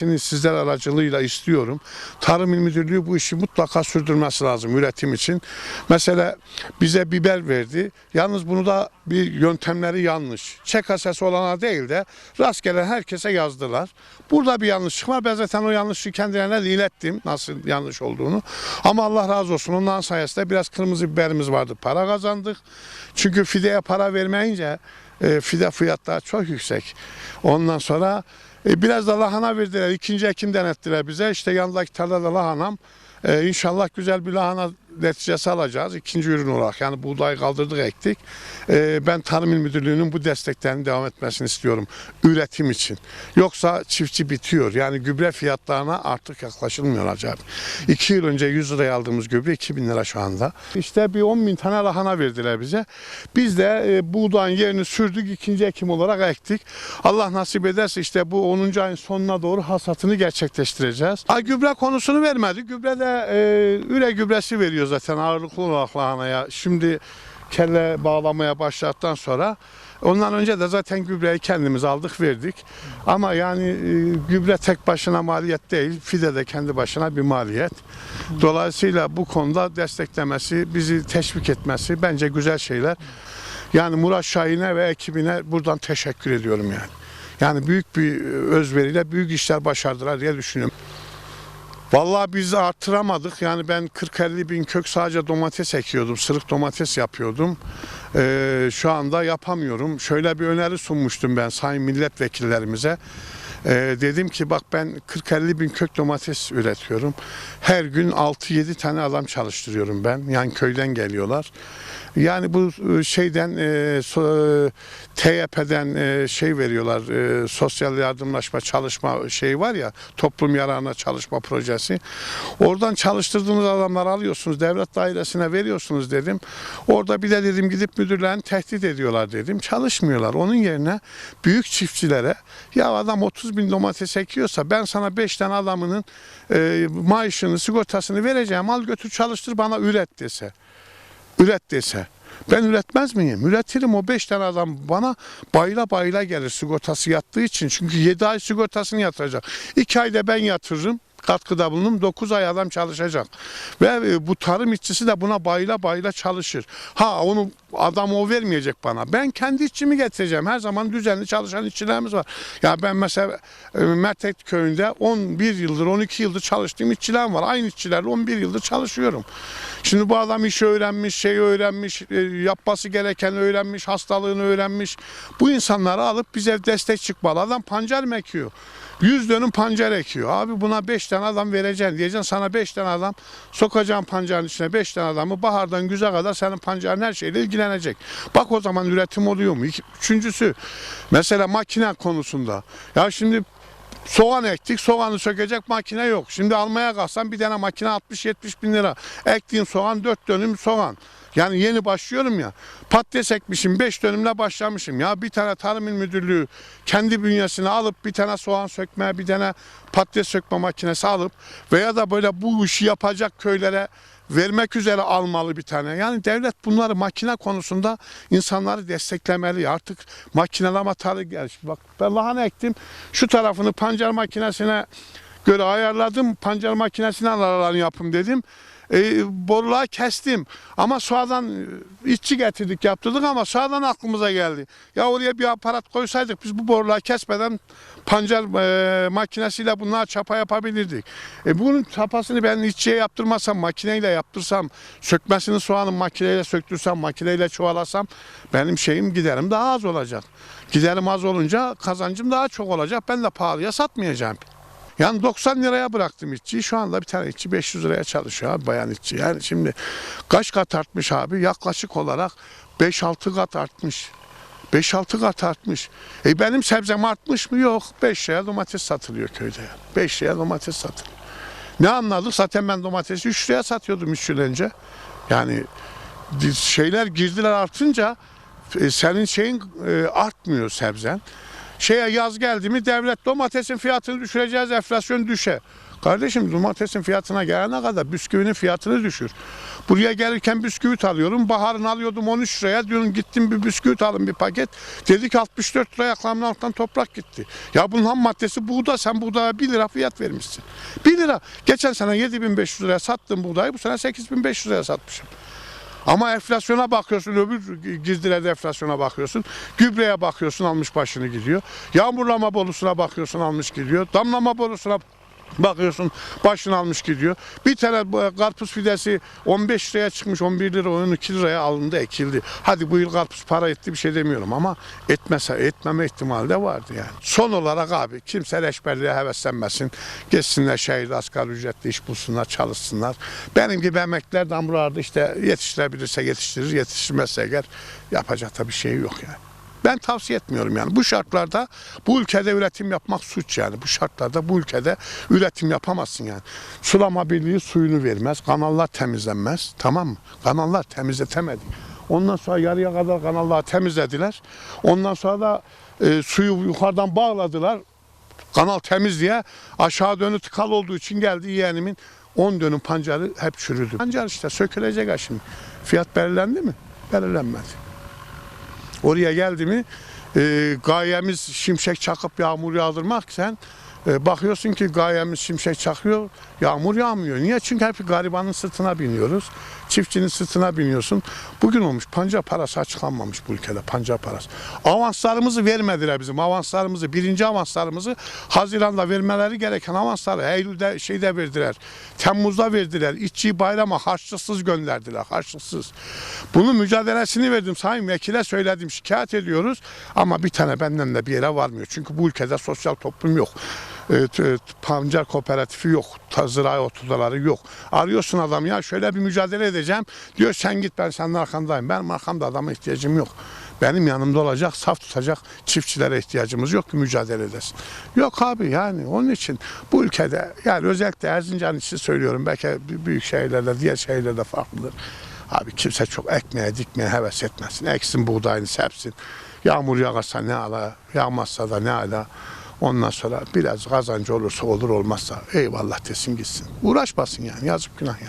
Şimdi sizler aracılığıyla istiyorum. Tarım İl Müdürlüğü bu işi mutlaka sürdürmesi lazım üretim için. Mesela bize biber verdi. Yalnız bunu da bir yöntemleri yanlış. Çek asesi olana değil de rastgele herkese yazdılar. Burada bir yanlışlık var. Ben zaten o yanlışlığı kendilerine ilettim. Nasıl yanlış olduğunu. Ama Allah razı olsun. Ondan sayesinde biraz kırmızı biberimiz vardı. Para kazandık. Çünkü fideye para vermeyince e, fide fiyatları çok yüksek. Ondan sonra e, biraz da lahana verdiler. İkinci ekim denettiler bize. İşte yanındaki tarlada lahanam. E, inşallah güzel bir lahana neticesi alacağız. ikinci ürün olarak. Yani buğday kaldırdık ektik. E, ben Tarım İl Müdürlüğü'nün bu desteklerinin devam etmesini istiyorum. Üretim için. Yoksa çiftçi bitiyor. Yani gübre fiyatlarına artık yaklaşılmıyor acaba. İki yıl önce 100 liraya aldığımız gübre 2000 lira şu anda. İşte bir 10 bin tane lahana verdiler bize. Biz de e, buğdayın yerini sürdük. ikinci ekim olarak ektik. Allah nasip ederse işte bu 10. ayın sonuna doğru hasatını gerçekleştireceğiz. Ha, gübre konusunu vermedi. Gübre de e, üre gübresi veriyor zaten ağırlıklı olarak lahanaya. Şimdi kelle bağlamaya başladıktan sonra ondan önce de zaten gübreyi kendimiz aldık verdik. Ama yani e, gübre tek başına maliyet değil. Fide de kendi başına bir maliyet. Dolayısıyla bu konuda desteklemesi, bizi teşvik etmesi bence güzel şeyler. Yani Murat Şahin'e ve ekibine buradan teşekkür ediyorum yani. Yani büyük bir özveriyle büyük işler başardılar diye düşünüyorum. Vallahi biz arttıramadık. Yani ben 40-50 bin kök sadece domates ekiyordum. Sırık domates yapıyordum. Ee, şu anda yapamıyorum. Şöyle bir öneri sunmuştum ben sayın milletvekillerimize. Ee, dedim ki bak ben 40-50 bin kök domates üretiyorum. Her gün 6-7 tane adam çalıştırıyorum ben. Yani köyden geliyorlar. Yani bu e, şeyden e, so- TYP'den e, şey veriyorlar. e, sosyal yardımlaşma çalışma şeyi var ya toplum yararına çalışma projesi. Oradan çalıştırdığınız adamları alıyorsunuz. Devlet dairesine veriyorsunuz dedim. Orada bir de dedim gidip müdürlerini tehdit ediyorlar dedim. Çalışmıyorlar. Onun yerine büyük çiftçilere ya adam 30 bin domates ekiyorsa ben sana 5 tane adamının e, maaşını sigortasını vereceğim. Al götür çalıştır bana üret dese üret dese. Ben üretmez miyim? Üretirim o 5 tane adam bana bayla bayla gelir sigortası yattığı için. Çünkü 7 ay sigortasını yatıracak. 2 ayda ben yatırırım katkıda bulunurum. 9 ay adam çalışacak. Ve e, bu tarım işçisi de buna bayla bayla çalışır. Ha onu adam o vermeyecek bana. Ben kendi işçimi getireceğim. Her zaman düzenli çalışan işçilerimiz var. Ya ben mesela e, Mertek köyünde 11 yıldır 12 yıldır çalıştığım işçilerim var. Aynı işçilerle 11 yıldır çalışıyorum. Şimdi bu adam iş öğrenmiş, şey öğrenmiş, e, yapması gereken öğrenmiş, hastalığını öğrenmiş. Bu insanları alıp bize destek çıkmalı. Adam pancar mı ekiyor? 100 dönüm pancar ekiyor. Abi buna 5 tane adam vereceksin. Diyeceksin sana 5 tane adam sokacağım pancarın içine 5 tane adamı bahardan güze kadar senin pancarın her şeyle ilgilenecek. Bak o zaman üretim oluyor mu? Üçüncüsü mesela makine konusunda. Ya şimdi Soğan ektik, soğanı sökecek makine yok. Şimdi almaya kalksam bir tane makine 60-70 bin lira. Ektiğim soğan 4 dönüm soğan. Yani yeni başlıyorum ya. Patates ekmişim 5 dönümle başlamışım. Ya bir tane Tarım İl Müdürlüğü kendi bünyesine alıp bir tane soğan sökme, bir tane patates sökme makinesi alıp veya da böyle bu işi yapacak köylere vermek üzere almalı bir tane. Yani devlet bunları makine konusunda insanları desteklemeli. Artık makinelama tarı gelmiş. Bak ben lahana ektim. Şu tarafını pancar makinesine göre ayarladım. Pancar makinesine aralarını yapım dedim. E, boruları kestim. Ama sonradan e, işçi getirdik yaptırdık ama sonradan aklımıza geldi. Ya oraya bir aparat koysaydık biz bu boruları kesmeden pancar e, makinesiyle bunlar çapa yapabilirdik. E, bunun çapasını ben işçiye yaptırmasam, makineyle yaptırsam, sökmesini soğanın makineyle söktürsem, makineyle çoğalasam benim şeyim giderim daha az olacak. Giderim az olunca kazancım daha çok olacak. Ben de pahalıya satmayacağım. Yani 90 liraya bıraktım işçiyi. Şu anda bir tane işçi 500 liraya çalışıyor abi bayan işçi. Yani şimdi kaç kat artmış abi? Yaklaşık olarak 5-6 kat artmış. 5-6 kat artmış. E benim sebzem artmış mı? Yok. 5 liraya domates satılıyor köyde. Yani. 5 liraya domates satılıyor. Ne anladık? Zaten ben domatesi 3 liraya satıyordum 3 yıl önce. Yani şeyler girdiler artınca e, senin şeyin e, artmıyor sebzen. Şeye yaz geldi mi devlet domatesin fiyatını düşüreceğiz enflasyon düşe. Kardeşim domatesin fiyatına gelene kadar bisküvinin fiyatını düşür. Buraya gelirken bisküvit alıyorum. Baharın alıyordum 13 liraya. Diyorum gittim bir bisküvit alın bir paket. Dedi ki 64 liraya ayaklarımın altından toprak gitti. Ya bunun ham maddesi buğda. Sen buğdaya 1 lira fiyat vermişsin. 1 lira. Geçen sene 7500 liraya sattım buğdayı. Bu sene 8500 liraya satmışım. Ama enflasyona bakıyorsun, öbür girdilerde enflasyona bakıyorsun. Gübreye bakıyorsun almış başını gidiyor. Yağmurlama borusuna bakıyorsun almış gidiyor. Damlama borusuna bakıyorsun başını almış gidiyor. Bir tane karpuz fidesi 15 liraya çıkmış 11 lira 12 liraya alındı ekildi. Hadi bu yıl karpuz para etti bir şey demiyorum ama etmese etmeme ihtimali de vardı yani. Son olarak abi kimse reçberliğe heveslenmesin. Geçsinler şehirde asgari ücretli iş bulsunlar çalışsınlar. Benim gibi emekliler buralarda işte yetiştirebilirse yetiştirir yetiştirmezse eğer yapacak da bir şey yok yani. Ben tavsiye etmiyorum yani. Bu şartlarda bu ülkede üretim yapmak suç yani. Bu şartlarda bu ülkede üretim yapamazsın yani. Sulama Birliği suyunu vermez. Kanallar temizlenmez. Tamam mı? Kanallar temizletemedi. Ondan sonra yarıya kadar kanalları temizlediler. Ondan sonra da e, suyu yukarıdan bağladılar. Kanal temiz diye aşağı dönü tıkalı olduğu için geldi yeğenimin 10 dönüm pancarı hep çürüdü. Pancar işte sökülecek ha şimdi. Fiyat belirlendi mi? Belirlenmedi. Oraya geldi mi e, gayemiz şimşek çakıp yağmur yağdırmak sen e, bakıyorsun ki gayemiz şimşek çakıyor yağmur yağmıyor. Niye? Çünkü hep garibanın sırtına biniyoruz. Çiftçinin sırtına biniyorsun. Bugün olmuş pancar parası açıklanmamış bu ülkede pancar parası. Avanslarımızı vermediler bizim. Avanslarımızı birinci avanslarımızı Haziran'da vermeleri gereken avansları Eylül'de şeyde verdiler. Temmuz'da verdiler. İşçiyi bayrama harçlıksız gönderdiler. Harçlıksız. Bunun mücadelesini verdim. Sayın Vekile söyledim. Şikayet ediyoruz. Ama bir tane benden de bir yere varmıyor. Çünkü bu ülkede sosyal toplum yok. E, t- pancar kooperatifi yok. Ziraat otodaları yok. Arıyorsun adam ya şöyle bir mücadele edeceğim. Diyor sen git ben senin arkandayım. Benim arkamda adama ihtiyacım yok. Benim yanımda olacak, saf tutacak çiftçilere ihtiyacımız yok ki mücadele edesin. Yok abi yani onun için bu ülkede yani özellikle Erzincan için söylüyorum. Belki büyük şehirlerde, diğer şehirlerde farklıdır. Abi kimse çok ekmeğe dikmeye heves etmesin. Eksin buğdayını sepsin. Yağmur yağarsa ne ala, yağmazsa da ne ala. Ondan sonra biraz kazancı olursa olur olmazsa eyvallah desin gitsin. Uğraşmasın yani yazık günah yani.